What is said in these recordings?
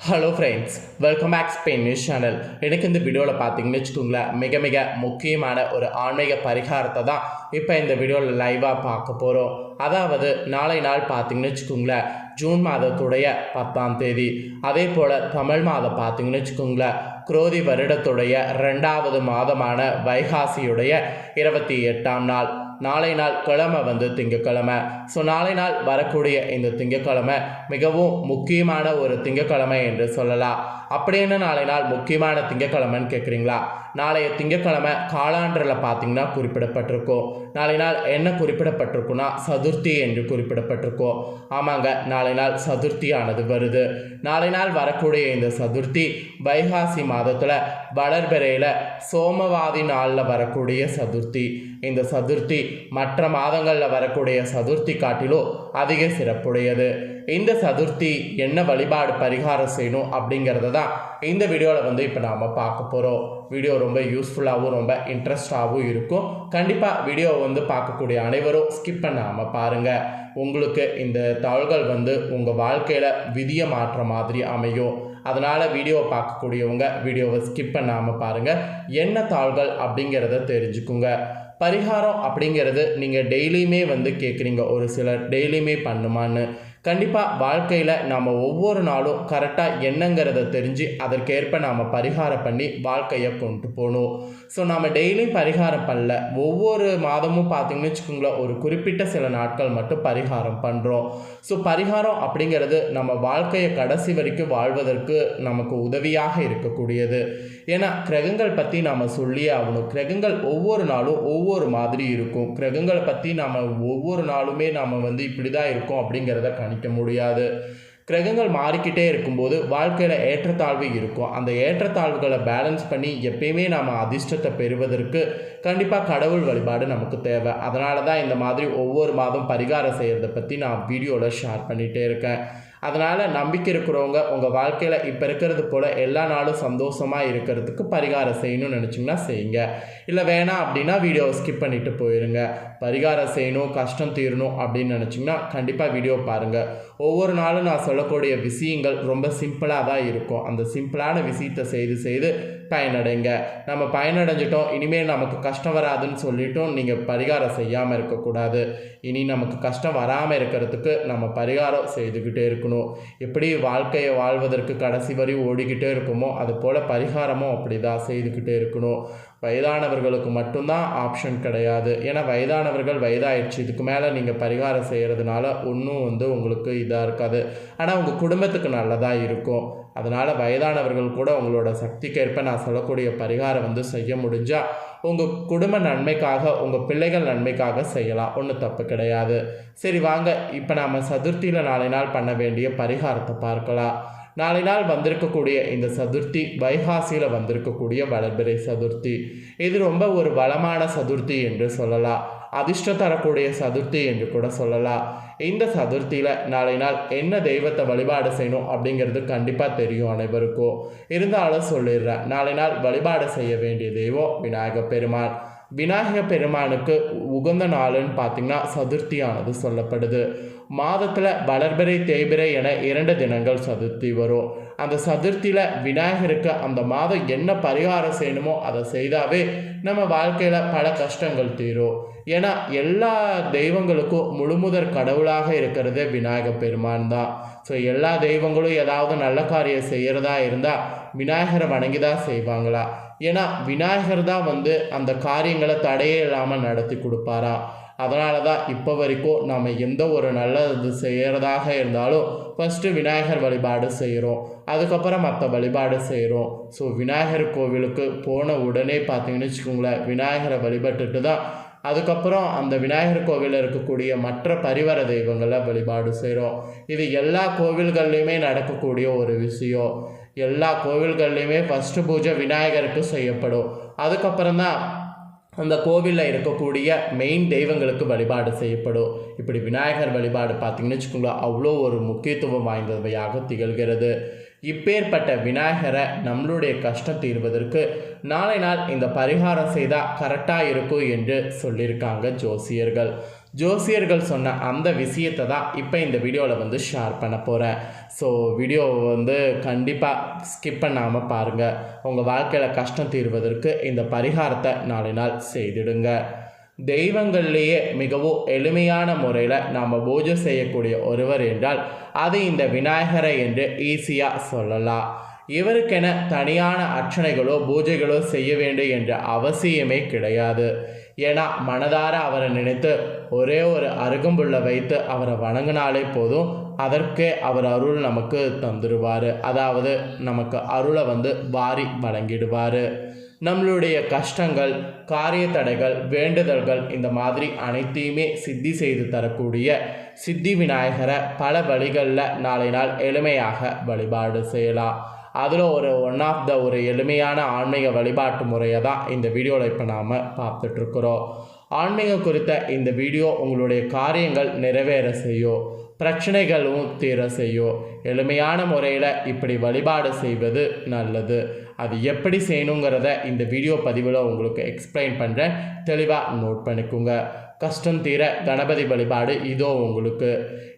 Hello friends welcome back Spain news channel எனக்கு இந்த வீடியோவில் பார்த்தீங்கன்னு வச்சுக்கோங்களேன் மிக மிக முக்கியமான ஒரு ஆன்மீக பரிகாரத்தை தான் இப்போ இந்த வீடியோவில் லைவாக பார்க்க போகிறோம் அதாவது நாளை நாள் பார்த்தீங்கன்னு வச்சுக்கோங்களேன் ஜூன் மாதத்துடைய பத்தாம் தேதி. அதே போல் தமிழ் மாதம் பார்த்தீங்கன்னு வச்சுக்கோங்களேன் குரோதி வருடத்துடைய ரெண்டாவது மாதமான வைகாசியுடைய இருபத்தி எட்டாம் நாள். நாளை நாள் கிழமை வந்து திங்கக்கிழமை. ஸோ நாளை நாள் வரக்கூடிய இந்த திங்கக்கிழமை மிகவும் முக்கியமான ஒரு திங்கக்கிழமை என்று சொல்லலாம். அப்படின்னு நாளை நாள் முக்கியமான திங்கக்கிழமைன்னு கேட்குறீங்களா நாளைய திங்கக்கிழமை காலாண்டரில் பார்த்தீங்கன்னா குறிப்பிடப்பட்டிருக்கும். நாளை நாள் என்ன குறிப்பிடப்பட்டிருக்குன்னா சதுர்த்தி என்று குறிப்பிடப்பட்டிருக்கும். ஆமாங்க நாளை நாள் சதுர்த்தியானது வருது. நாளை நாள் வரக்கூடிய இந்த சதுர்த்தி வைகாசி மாதத்தில் வளர்பிறையில் சோமவாதி நாளில் வரக்கூடிய சதுர்த்தி. இந்த சதுர்த்தி மற்ற மாதங்களில் வரக்கூடிய சதுர்த்தி காட்டிலும் அதிக சிறப்புடையது. இந்த சதுர்த்தி என்ன வழிபாடு பரிகாரம் செய்யணும் அப்படிங்கிறத தான் இந்த வீடியோவில் வந்து இப்போ நாம் பார்க்க போகிறோம் வீடியோ ரொம்ப யூஸ்ஃபுல்லாகவும் ரொம்ப இன்ட்ரெஸ்டாகவும் இருக்கும். கண்டிப்பாக வீடியோவை வந்து பார்க்கக்கூடிய அனைவரும் ஸ்கிப் பண்ணாமல் பாருங்கள் உங்களுக்கு இந்த தாள்கள் வந்து உங்கள் வாழ்க்கையில் விதியை மாற்ற மாதிரி அமையும். அதனால் வீடியோவை பார்க்கக்கூடியவங்க வீடியோவை ஸ்கிப் பண்ணாமல் பாருங்கள் என்ன தாள்கள் அப்படிங்கிறத தெரிஞ்சுக்குங்க. பரிகாரம் அப்படிங்கிறது நீங்கள் டெய்லியுமே வந்து கேட்குறீங்க ஒரு சிலர் டெய்லியுமே பண்ணுமான்னு. கண்டிப்பாக வாழ்க்கையில் நாம் ஒவ்வொரு நாளும் கரெக்டாக என்னங்கிறத தெரிஞ்சு அதற்கேற்ப நாம் பரிகாரம் பண்ணி வாழ்க்கையை கொண்டு போகணும். ஸோ நம்ம டெய்லியும் பரிகாரம் பண்ணல. ஒவ்வொரு மாதமும் பார்த்திங்கன்னு வச்சுக்கோங்களேன் ஒரு குறிப்பிட்ட சில நாட்கள் மட்டும் பரிகாரம் பண்ணுறோம் ஸோ பரிகாரம் அப்படிங்கிறது நம்ம வாழ்க்கையை கடைசி வரைக்கும் வாழ்வதற்கு நமக்கு உதவியாக இருக்கக்கூடியது. ஏன்னா கிரகங்கள் பற்றி நாம் சொல்லியே ஆகணும். கிரகங்கள் ஒவ்வொரு நாளும் ஒவ்வொரு மாதிரி இருக்கும். கிரகங்களை பற்றி நாம் ஒவ்வொரு நாளுமே நாம் வந்து இப்படி தான் இருக்கோம் அப்படிங்கிறத கணிக்க முடியாது. கிரகங்கள் மாறிக்கிட்டே இருக்கும்போது வாழ்க்கையில் ஏற்றத்தாழ்வு இருக்கும். அந்த ஏற்றத்தாழ்வுகளை பேலன்ஸ் பண்ணி எப்பயுமே நாம் அதிர்ஷ்டத்தை பெறுவதற்கு கண்டிப்பாக கடவுள் வழிபாடு நமக்கு தேவை. அதனால தான் இந்த மாதிரி ஒவ்வொரு மாதம் பரிகாரம் செய்கிறத பற்றி நான் வீடியோவில் ஷேர் பண்ணிகிட்டே இருக்கேன். அதனால் நம்பிக்கை இருக்கிறவங்க உங்கள் வாழ்க்கையில் இப்போ இருக்கிறது போல் எல்லா நாளும் சந்தோஷமாக இருக்கிறதுக்கு பரிகாரம் செய்யணும்னு நினச்சிங்கன்னா செய்யுங்க. இல்லை வேணாம் அப்படின்னா வீடியோவை ஸ்கிப் பண்ணிவிட்டு போயிருங்க. பரிகாரம் செய்யணும் கஷ்டம் தீரணும் அப்படின்னு நினச்சிங்கன்னா கண்டிப்பாக வீடியோ பாருங்கள் ஒவ்வொரு நாளும் நான் சொல்லக்கூடிய விஷயங்கள் ரொம்ப சிம்பிளாக தான் இருக்கும். அந்த சிம்பிளான விஷயத்தை செய்து செய்து பயனடைங்க. நம்ம பயனடைஞ்சிட்டோம் இனிமேல் நமக்கு கஷ்டம் வராதுன்னு சொல்லிட்டும் நீங்கள் பரிகாரம் செய்யாமல் இருக்கக்கூடாது. இனி நமக்கு கஷ்டம் வராமல் இருக்கிறதுக்கு நம்ம பரிகாரம் செய்துக்கிட்டே இருக்கணும். எப்படி வாழ்க்கையை வாழ்வதற்கு கடைசி வரை ஓடிக்கிட்டே இருக்குமோ அது போல் பரிகாரமும் அப்படி தான் செய்துக்கிட்டே இருக்கணும். வயதானவர்களுக்கு மட்டும்தான் ஆப்ஷன் கிடையாது. ஏன்னா வயதானவர்கள் வயதாயிடுச்சு. இதுக்கு மேலே நீங்கள் பரிகாரம் செய்கிறதுனால ஒன்றும் வந்து உங்களுக்கு இதாக இருக்காது. ஆனால் உங்கள் குடும்பத்துக்கு நல்லதாக இருக்கும். அதனால் வயதானவர்கள் கூட உங்களோட சக்திக்கேற்ப நான் சொல்லக்கூடிய பரிகாரம் வந்து செய்ய முடிஞ்சால் உங்கள் குடும்ப நன்மைக்காக உங்கள் பிள்ளைகள் நன்மைக்காக செய்யலாம். ஒன்றும் தப்பு கிடையாது. சரி வாங்க. இப்போ நாம் சதுர்த்தியில் நாளை நாள் பண்ண வேண்டிய பரிகாரத்தை பார்க்கலாம். நாளை நாள் வந்திருக்கக்கூடிய இந்த சதுர்த்தி வைகாசியில் வந்திருக்கக்கூடிய வளர்பிறை சதுர்த்தி. இது ரொம்ப ஒரு வளமான சதுர்த்தி என்று சொல்லலாம். அதிர்ஷ்டம் தரக்கூடிய சதுர்த்தி என்று கூட சொல்லலாம். இந்த சதுர்த்தியில் நாளை நாள் என்ன தெய்வத்தை வழிபாடு செய்யணும் அப்படிங்கிறது கண்டிப்பாக தெரியும் அனைவருக்கும். இருந்தாலும் சொல்லிடுறேன் நாளை நாள் வழிபாடு செய்ய வேண்டிய தெய்வம் விநாயகப் பெருமான் விநாயக பெருமானுக்கு உகந்த நாளுன்னு பார்த்தீங்கன்னா சதுர்த்தியானது சொல்லப்படுது. மாதத்தில் வளர்பிறை தேய்பிறை என இரண்டு தினங்கள் சதுர்த்தி வரும். அந்த சதுர்த்தியில் விநாயகருக்கு அந்த மாதம் என்ன பரிகாரம் செய்யணுமோ அதை செய்தாவே நம்ம வாழ்க்கையில் பல கஷ்டங்கள் தீரும். ஏன்னா எல்லா தெய்வங்களுக்கும் முழுமுதற் கடவுளாக இருக்கிறது விநாயக பெருமான் தான். ஸோ எல்லா தெய்வங்களும் ஏதாவது நல்ல காரியம் செய்கிறதா இருந்தால் விநாயகரை வணங்கி தான் செய்வாங்களா? ஏன்னா விநாயகர் தான் வந்து அந்த காரியங்களை தடையே இல்லாமல் நடத்தி கொடுப்பாரா? அதனால தான் இப்போ வரைக்கும் நம்ம எந்த ஒரு நல்லது செய்கிறதாக இருந்தாலும் ஃபஸ்ட்டு விநாயகர் வழிபாடு செய்கிறோம் அதுக்கப்புறம் மற்ற வழிபாடு செய்கிறோம் ஸோ விநாயகர் கோவிலுக்கு போன உடனே பார்த்தீங்கன்னு வச்சுக்கோங்களேன் விநாயகரை வழிபட்டுட்டு தான் அதுக்கப்புறம் அந்த விநாயகர் கோவிலில் இருக்கக்கூடிய மற்ற பரிவர தெய்வங்களை வழிபாடு செய்கிறோம் இது எல்லா கோவில்கள்லையுமே நடக்கக்கூடிய ஒரு விஷயம். எல்லா கோவில்கள்லையுமே ஃபஸ்ட்டு பூஜை விநாயகருக்கு செய்யப்படும். அதுக்கப்புறம் தான் அந்த கோவிலில் இருக்கக்கூடிய மெயின் தெய்வங்களுக்கு வழிபாடு செய்யப்படும். இப்படி விநாயகர் வழிபாடு பார்த்திங்கன்னு வச்சுக்கோங்களேன் அவ்வளோ ஒரு முக்கியத்துவம் வாய்ந்தவையாக திகழ்கிறது. இப்பேற்பட்ட விநாயகரை நம்மளுடைய கஷ்டம் தீர்வதற்கு நாளை நாள் இந்த பரிகாரம் செய்தால் கரெக்டாக இருக்கும் என்று சொல்லியிருக்காங்க ஜோசியர்கள். ஜோசியர்கள் சொன்ன அந்த விஷயத்தை தான் இப்போ இந்த வீடியோவில் வந்து ஷேர் பண்ண போகிறேன் ஸோ வீடியோவை வந்து கண்டிப்பாக ஸ்கிப் பண்ணாமல் பாருங்கள் உங்கள் வாழ்க்கையில் கஷ்டம் தீர்வதற்கு இந்த பரிகாரத்தை நாலு நாள் செய்திடுங்க. தெய்வங்கள்லேயே மிகவும் எளிமையான முறையில் நாம் பூஜை செய்யக்கூடிய ஒருவர் என்றால் அது இந்த விநாயகரை என்று ஈஸியாக சொல்லலாம். இவருக்கென தனியான அர்ச்சனைகளோ பூஜைகளோ செய்ய வேண்டும் என்ற அவசியமே கிடையாது. ஏன்னா மனதார அவரை நினைத்து ஒரே ஒரு அருகம்புள்ள வைத்து அவரை வணங்கினாலே போதும் அதற்கே அவர் அருள் நமக்கு தந்துடுவார் அதாவது நமக்கு அருளை வந்து வாரி வழங்கிடுவார். நம்மளுடைய கஷ்டங்கள் காரிய தடைகள் வேண்டுதல்கள் இந்த மாதிரி அனைத்தையுமே சித்தி செய்து தரக்கூடிய சித்தி விநாயகரை பல வழிகளில் நாளை நாள் எளிமையாக வழிபாடு செய்யலாம். அதில் ஒரு ஒன் ஆஃப் த ஒரு எளிமையான ஆன்மீக வழிபாட்டு முறையை தான் இந்த வீடியோவில் இப்போ நாம் பார்த்துட்ருக்குறோம் ஆன்மீகம் குறித்த இந்த வீடியோ உங்களுடைய காரியங்கள் நிறைவேற செய்யும் பிரச்சனைகளும் தீர செய்யும். எளிமையான முறையில் இப்படி வழிபாடு செய்வது நல்லது. அது எப்படி செய்யணுங்கிறத இந்த வீடியோ பதிவில் உங்களுக்கு எக்ஸ்பிளைன் பண்ணுறேன் தெளிவாக நோட் பண்ணிக்கோங்க. கஷ்டம் தீர கணபதி வழிபாடு இதோ உங்களுக்கு.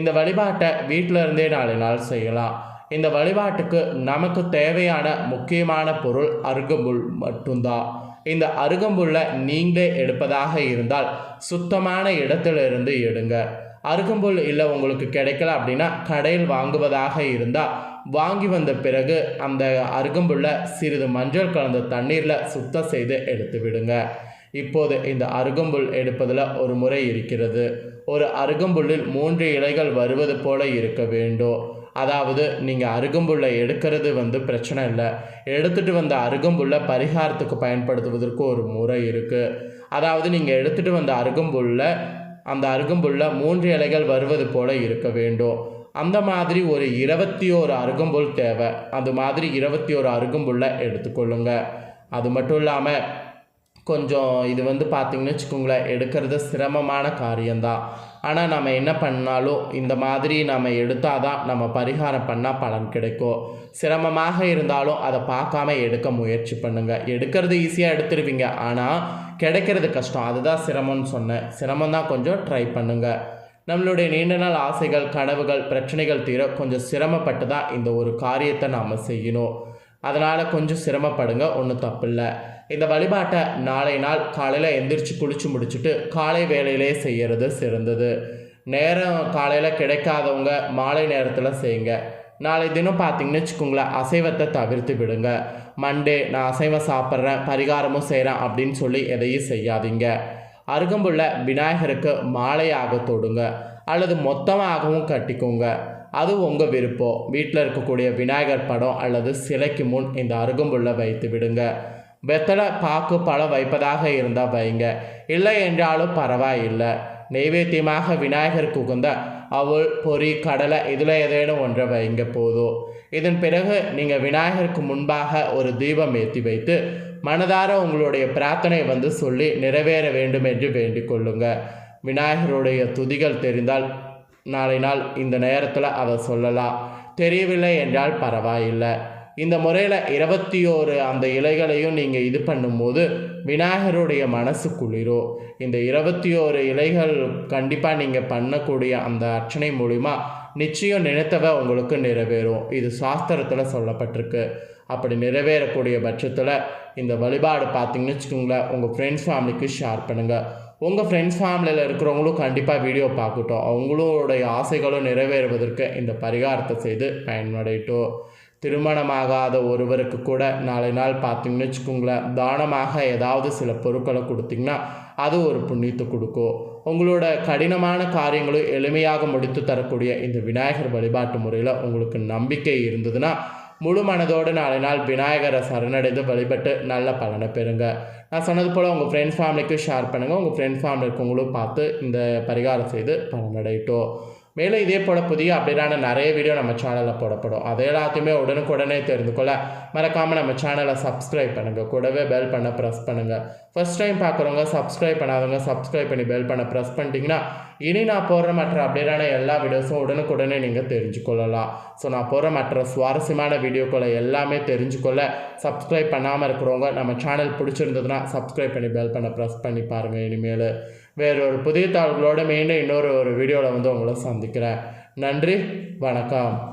இந்த வழிபாட்டை வீட்டில் இருந்தே நாலு நாள் செய்யலாம். இந்த வழிபாட்டுக்கு நமக்கு தேவையான முக்கியமான பொருள் அருகம்புல் மட்டும்தான் இந்த அருகம்புல்ல நீங்களே எடுப்பதாக இருந்தால் சுத்தமான இடத்திலிருந்து எடுங்க. அருகம்புல் இல்லை உங்களுக்கு கிடைக்கல அப்படின்னா கடையில் வாங்குவதாக இருந்தால் வாங்கி வந்த பிறகு அந்த அருகம்புல்ல சிறிது மஞ்சள் கலந்த தண்ணீரில் சுத்தம் செய்து எடுத்து விடுங்க. இப்போது இந்த அருகம்புல் எடுப்பதில் ஒரு முறை இருக்கிறது. ஒரு அருகம்புல்லில் மூன்று இலைகள் வருவது போல இருக்க வேண்டும். அதாவது நீங்கள் அருகம்புல்லை எடுக்கிறது வந்து பிரச்சனை இல்லை. எடுத்துகிட்டு வந்த அருகம்புல்லை பரிகாரத்துக்கு பயன்படுத்துவதற்கு ஒரு முறை இருக்குது அதாவது நீங்கள் எடுத்துகிட்டு வந்த அருகம்புல்லை அந்த அருகம்புல்ல மூன்று இலைகள் வருவது போல இருக்க வேண்டும். அந்த மாதிரி ஒரு இருபத்தி ஓரு அருகம்புல் தேவை. அது மாதிரி இருபத்தி ஓரு அருகம்புல்லை எடுத்துக்கொள்ளுங்க. அது மட்டும் இல்லாமல் கொஞ்சம் இது வந்து பார்த்திங்கன்னு வச்சுக்கோங்களேன் எடுக்கிறது சிரமமான காரியம்தான். ஆனால் நம்ம என்ன பண்ணாலும் இந்த மாதிரி நம்ம எடுத்தால் தான் நம்ம பரிகாரம் பண்ணால் பலன் கிடைக்கும். சிரமமாக இருந்தாலும் அதை பார்க்காம எடுக்க முயற்சி பண்ணுங்கள் எடுக்கிறது ஈஸியாக எடுத்துருவீங்க. ஆனால் கிடைக்கிறது கஷ்டம். அதுதான் சிரமம்னு சொன்னேன். சிரமம் தான் கொஞ்சம் ட்ரை பண்ணுங்கள் நம்மளுடைய நீண்ட நாள் ஆசைகள் கனவுகள் பிரச்சனைகள் தீர கொஞ்சம் சிரமப்பட்டு தான் இந்த ஒரு காரியத்தை நாம் செய்யணும். அதனால் கொஞ்சம் சிரமப்படுங்க. ஒன்றும் தப்பில்லை. இந்த வழிபாட்டை நாளை நாள் காலையில் எந்திரிச்சு குளிச்சு முடிச்சுட்டு காலை வேலையிலே செய்கிறது சிறந்தது. நேரம் காலையில் கிடைக்காதவங்க மாலை நேரத்தில் செய்யுங்க. நாளை தினம் பார்த்தீங்கன்னு வச்சுக்கோங்களேன் அசைவத்தை தவிர்த்து விடுங்க. மண்டே நான் அசைவம் சாப்பிட்றேன் பரிகாரமும் செய்கிறேன் அப்படின்னு சொல்லி எதையும் செய்யாதீங்க. அருகம்புள்ள விநாயகருக்கு மாலையாக தொடுங்க. அல்லது மொத்தமாகவும் கட்டிக்கோங்க. அது உங்கள் விருப்பம். வீட்டில் இருக்கக்கூடிய விநாயகர் படம் அல்லது சிலைக்கு முன் இந்த அருகம்புல்லை வைத்து விடுங்க. வெத்தலை பாக்கு பழம் வைப்பதாக இருந்தால் வைங்க. இல்லை என்றாலும் பரவாயில்லை. நெய்வேத்தியமாக விநாயகருக்கு உகந்த அவள் பொறி கடலை இதில் ஏதேனும் ஒன்றை வைங்க போதும். இதன் பிறகு நீங்கள் விநாயகருக்கு முன்பாக ஒரு தீபம் ஏற்றி வைத்து மனதார உங்களுடைய பிரார்த்தனை வந்து சொல்லி நிறைவேற வேண்டும் என்று வேண்டிக் கொள்ளுங்க. விநாயகருடைய துதிகள் தெரிந்தால் நாளை நாள் இந்த நேரத்தில் அதை சொல்லலாம். தெரியவில்லை என்றால் பரவாயில்லை. இந்த முறையில் இருபத்தி ஓரு அந்த இலைகளையும் நீங்கள் இது பண்ணும்போது விநாயகருடைய மனசு குளிரும் இந்த இருபத்தி ஓரு இலைகள் கண்டிப்பாக நீங்கள் பண்ணக்கூடிய அந்த அர்ச்சனை மூலிமா நிச்சயம் நினைத்தவ உங்களுக்கு நிறைவேறும். இது சாஸ்திரத்தில் சொல்லப்பட்டிருக்கு. அப்படி நிறைவேறக்கூடிய பட்சத்தில் இந்த வழிபாடு பார்த்தீங்கன்னு வச்சுக்கோங்களேன் உங்கள் ஃப்ரெண்ட்ஸ் ஃபேமிலிக்கு ஷேர் பண்ணுங்கள் உங்கள் ஃப்ரெண்ட்ஸ் ஃபேமிலியில் இருக்கிறவங்களும் கண்டிப்பாக வீடியோ பார்க்கட்டும். அவங்களுடைய ஆசைகளும் நிறைவேறுவதற்கு இந்த பரிகாரத்தை செய்து பயனடையட்டும். திருமணமாகாத ஒருவருக்கு கூட நாளை நாள் பார்த்தீங்கன்னு வச்சுக்கோங்களேன் தானமாக ஏதாவது சில பொருட்களை கொடுத்தீங்கன்னா அது ஒரு புண்ணியத்தை கொடுக்கும் உங்களோட கடினமான காரியங்களும் எளிமையாக முடித்து தரக்கூடிய இந்த விநாயகர் வழிபாட்டு முறையில் உங்களுக்கு நம்பிக்கை இருந்ததுன்னா முழு மனதோடு நாளை நாள் விநாயகரை சரணடைந்து வழிபட்டு நல்ல பலனை பெறுங்க. நான் சொன்னது போல் உங்கள் ஃப்ரெண்ட்ஸ் ஃபேமிலிக்கு ஷேர் பண்ணுங்கள் உங்கள் ஃப்ரெண்ட்ஸ் ஃபேமிலி இருக்கவங்களும் பார்த்து இந்த பரிகாரம் செய்து பலனடையிட்டோம். மேலும் இதே போல் புதிய அப்டேட்டான நிறைய வீடியோ நம்ம சேனலில் போடப்படும். அது எல்லாத்தையுமே உடனுக்குடனே தெரிந்து கொள்ள மறக்காமல் நம்ம சேனலை சப்ஸ்கிரைப் பண்ணுங்கள் கூடவே பெல் பண்ண ப்ரெஸ் பண்ணுங்கள் ஃபஸ்ட் டைம் பார்க்குறவங்க சப்ஸ்கிரைப் பண்ணாதவங்க சப்ஸ்கிரைப் பண்ணி பெல் பண்ண ப்ரெஸ் பண்ணிட்டீங்கன்னா இனி நான் போடுற மற்ற அப்டேட்டான எல்லா வீடியோஸும் உடனுக்குடனே நீங்கள் தெரிஞ்சுக்கொள்ளலாம். ஸோ நான் போடுற மற்ற சுவாரஸ்யமான வீடியோக்களை எல்லாமே தெரிஞ்சுக்கொள்ள சப்ஸ்கிரைப் பண்ணாமல் இருக்கிறவங்க நம்ம சேனல் பிடிச்சிருந்ததுன்னா சப்ஸ்கிரைப் பண்ணி பெல் பண்ண ப்ரெஸ் பண்ணி பாருங்கள் இனிமேல். வேறொரு புதிய தாள்களோடு மீண்டும் இன்னொரு ஒரு வீடியோவில் வந்து உங்களை சந்திக்கிறேன். நன்றி வணக்கம்.